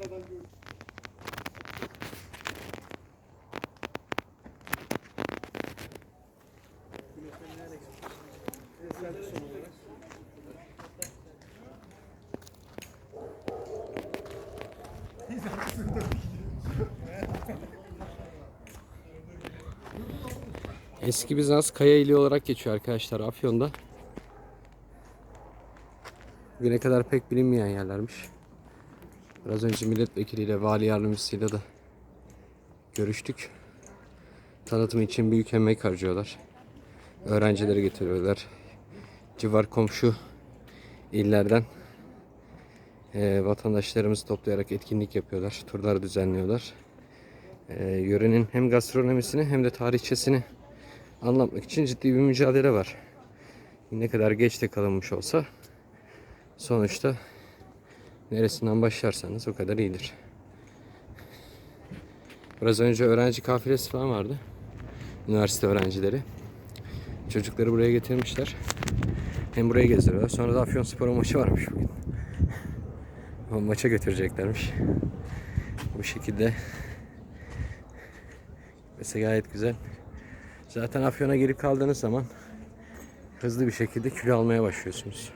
Eski Bizans kaya ili olarak geçiyor arkadaşlar Afyon'da. Bugüne kadar pek bilinmeyen yerlermiş. Biraz önce milletvekiliyle, vali yardımcısıyla da görüştük. Tanıtım için büyük emek harcıyorlar. Öğrencileri getiriyorlar. Civar komşu illerden eee vatandaşlarımızı toplayarak etkinlik yapıyorlar. Turlar düzenliyorlar. Eee, yörenin hem gastronomisini hem de tarihçesini anlatmak için ciddi bir mücadele var. Ne kadar geç de kalınmış olsa sonuçta neresinden başlarsanız o kadar iyidir. Biraz önce öğrenci kafilesi falan vardı. Üniversite öğrencileri. Çocukları buraya getirmişler. Hem buraya gezdiriyorlar. Sonra da Afyonspor'un maçı varmış bugün. O maça götüreceklermiş. Bu şekilde. Mesela gayet güzel. Zaten Afyon'a gelip kaldığınız zaman hızlı bir şekilde kilo almaya başlıyorsunuz.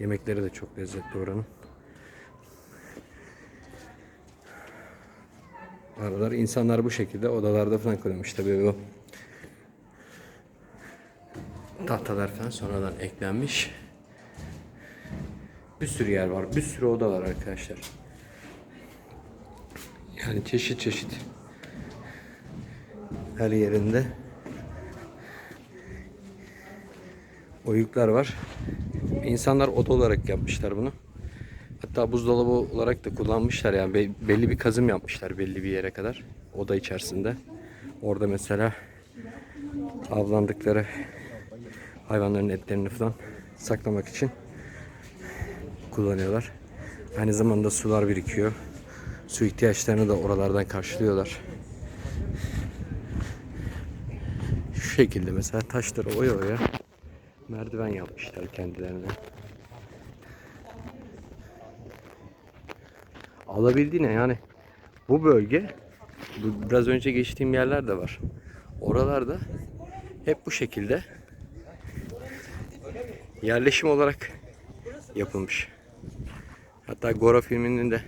Yemekleri de çok lezzetli oranın. Aralar insanlar bu şekilde odalarda falan koymuş tabii bu tahtalar falan sonradan eklenmiş. Bir sürü yer var, bir sürü oda var arkadaşlar. Yani çeşit çeşit her yerinde oyuklar var. İnsanlar oda olarak yapmışlar bunu. Hatta buzdolabı olarak da kullanmışlar yani Be- belli bir kazım yapmışlar belli bir yere kadar oda içerisinde. Orada mesela avlandıkları hayvanların etlerini falan saklamak için kullanıyorlar. Aynı zamanda sular birikiyor. Su ihtiyaçlarını da oralardan karşılıyorlar. Şu şekilde mesela taşları oya oya merdiven yapmışlar kendilerine. Alabildiğine yani bu bölge biraz önce geçtiğim yerler de var. Oralarda hep bu şekilde yerleşim olarak yapılmış. Hatta Gora filminin de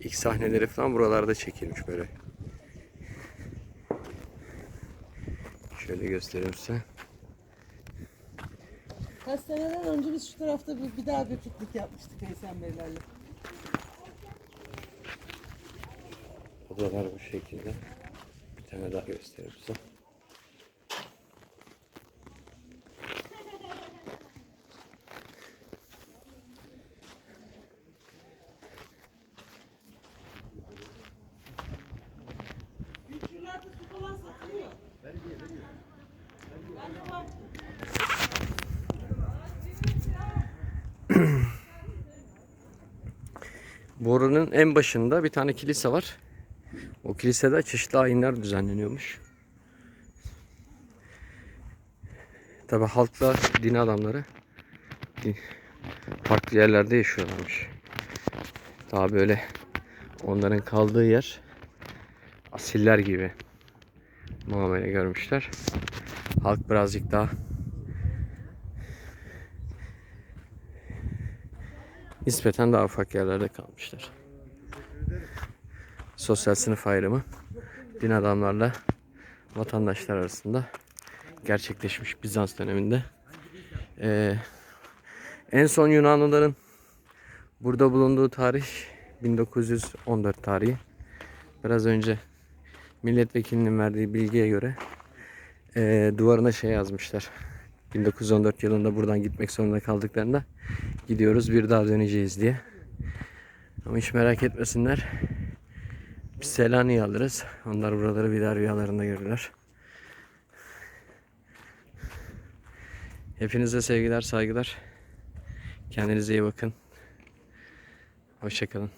ilk sahneleri falan buralarda çekilmiş böyle. Şöyle göstereyim size. Kaç seneden önce biz şu tarafta bir, bir daha bir piknik yapmıştık Eysen Beylerle. Odalar bu şekilde. Bir tane daha göstereyim size. Şuralarda Boru'nun en başında bir tane kilise var. O kilisede çeşitli ayinler düzenleniyormuş. Tabi halkla din adamları din- farklı yerlerde yaşıyorlarmış. Daha böyle onların kaldığı yer asiller gibi muamele görmüşler. Halk birazcık daha nispeten daha ufak yerlerde kalmışlar. Sosyal sınıf ayrımı din adamlarla vatandaşlar arasında gerçekleşmiş Bizans döneminde. Ee, en son Yunanlıların burada bulunduğu tarih 1914 tarihi. Biraz önce milletvekilinin verdiği bilgiye göre ee, duvarına şey yazmışlar. 1914 yılında buradan gitmek zorunda kaldıklarında gidiyoruz bir daha döneceğiz diye. Ama hiç merak etmesinler. Biz Selanik'i alırız. Onlar buraları bir daha rüyalarında görürler. Hepinize sevgiler, saygılar. Kendinize iyi bakın. Hoşçakalın.